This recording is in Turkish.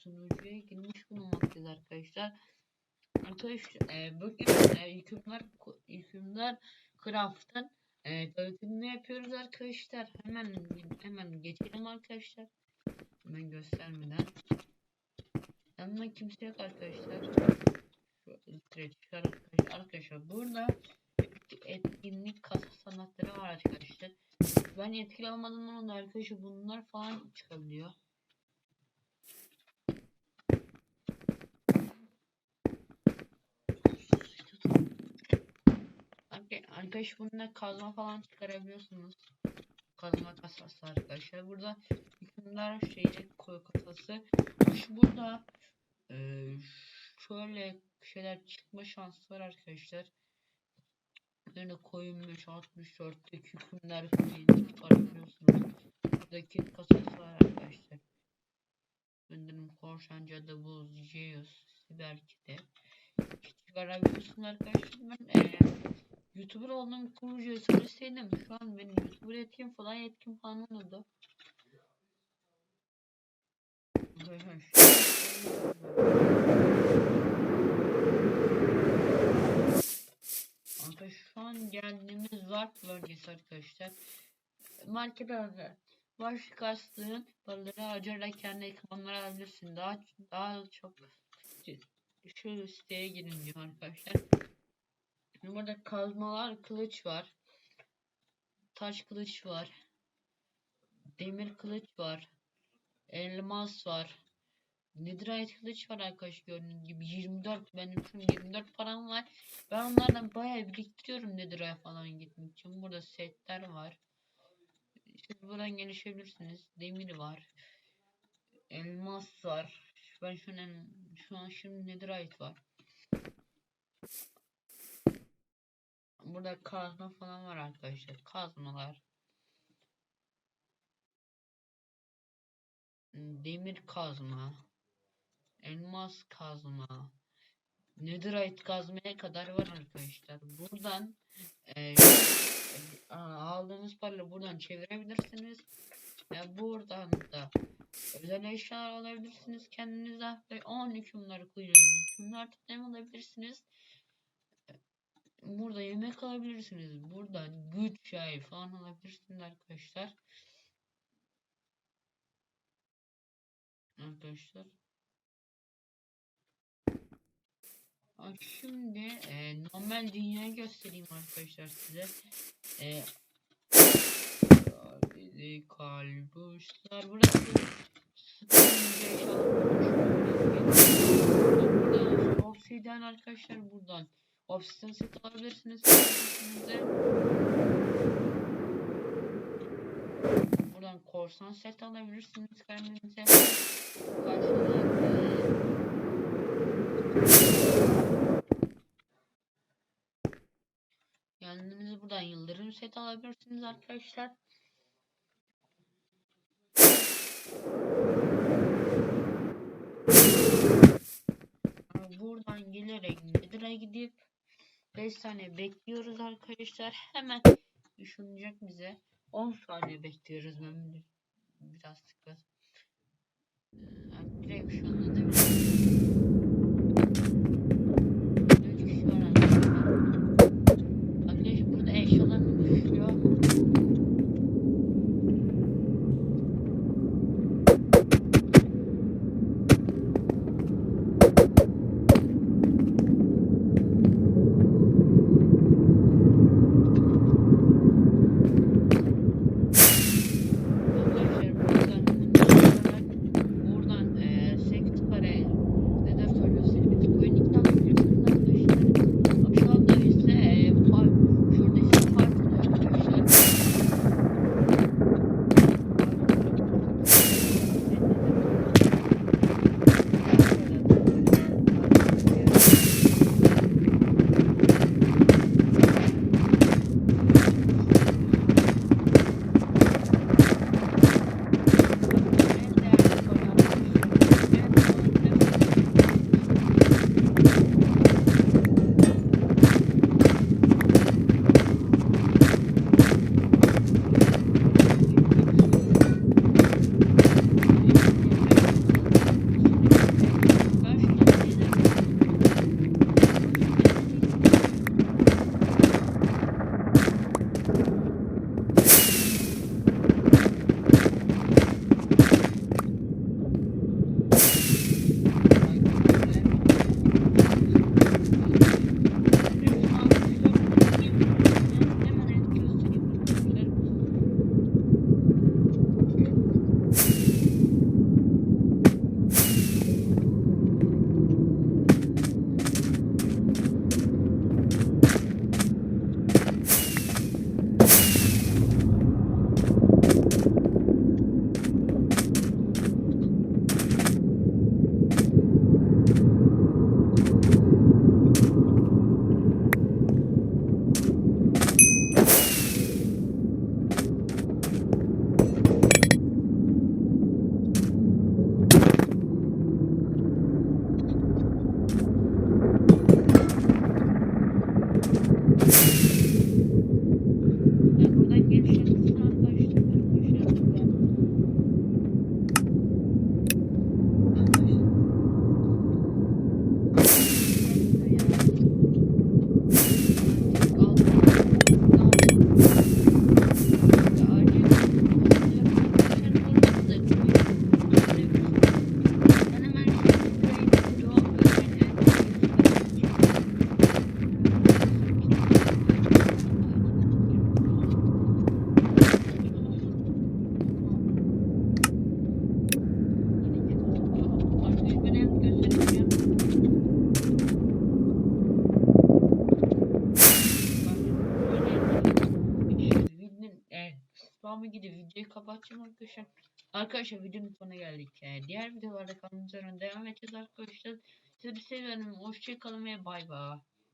sunucuya girmiş bulunmaktayız arkadaşlar. Arkadaşlar e, bugün e, hükümler hükümler craft'ın e, tanıtımını yapıyoruz arkadaşlar. Hemen hemen geçelim arkadaşlar. Hemen göstermeden. Yanımda kimse yok arkadaşlar. Şöyle çıkar arkadaşlar. Arkadaşlar burada etkinlik kasa sanatları var arkadaşlar. Ben etkili olmadan onda arkadaşlar bunlar falan çıkabiliyor. Arkadaş bununla kazma falan çıkarabiliyorsunuz. Kazma kasası arkadaşlar. Burada hükümler şeyi koyu kasası. Şu burada e, şöyle şeyler çıkma şansı var arkadaşlar. Böyle koyulmuş 64'te hükümler falan çıkarabiliyorsunuz. Buradaki kasası var arkadaşlar. Gönderim korsan cadı buz Zeus Siberki'de çıkarabiliyorsunuz arkadaşlar. Ben e, YouTuber olduğum kurucuyu söyleseydim şu an benim YouTuber etkim falan yetkim falan olurdu. Arkadaşlar şu an geldiğimiz Warp bölgesi arkadaşlar. Market arası. Baş kastığın paraları harcayarak kendi ekipmanları alabilirsin. Daha daha çok şu siteye girin diyor arkadaşlar. Burada kazmalar, kılıç var. Taş kılıç var. Demir kılıç var. Elmas var. Netherite kılıç var arkadaşlar gördüğünüz gibi 24 benim şu 24 param var. Ben onlardan bayağı biriktiriyorum Netherite falan gitmek için. Burada setler var. Siz buradan gelişebilirsiniz. Demir var. Elmas var. Ben şu an şu an şimdi Netherite var. Burada kazma falan var arkadaşlar. Kazmalar. Demir kazma. Elmas kazma. Netherite kazmaya kadar var arkadaşlar. Buradan e, aldığınız parayla buradan çevirebilirsiniz. Ve buradan da özel eşyalar alabilirsiniz kendinize ve 10 hükümleri kullanın. Hükümler totem alabilirsiniz burada yemek alabilirsiniz. Buradan güç yay falan alabilirsiniz arkadaşlar. Arkadaşlar. Şimdi e, normal dünyayı göstereyim arkadaşlar size. E, Bizi kalbuşlar. Burası Burada obsidian arkadaşlar buradan Obsidian set alabilirsiniz. Buradan korsan set alabilirsiniz kendinize. Kendinize buradan yıldırım set alabilirsiniz arkadaşlar. Buradan gelerek Nether'a gidip 5 saniye bekliyoruz arkadaşlar. Hemen düşünecek bize. 10 saniye bekliyoruz. Ben biraz tıkla. Ee, direkt şu anda değil? Gidip videoyu kapatacağım arkadaşlar. Arkadaşlar videonun sonuna geldik. Ee, diğer videolarda üzere devam edeceğiz arkadaşlar. Sizi seviyorum. Hoşçakalın ve bay bay.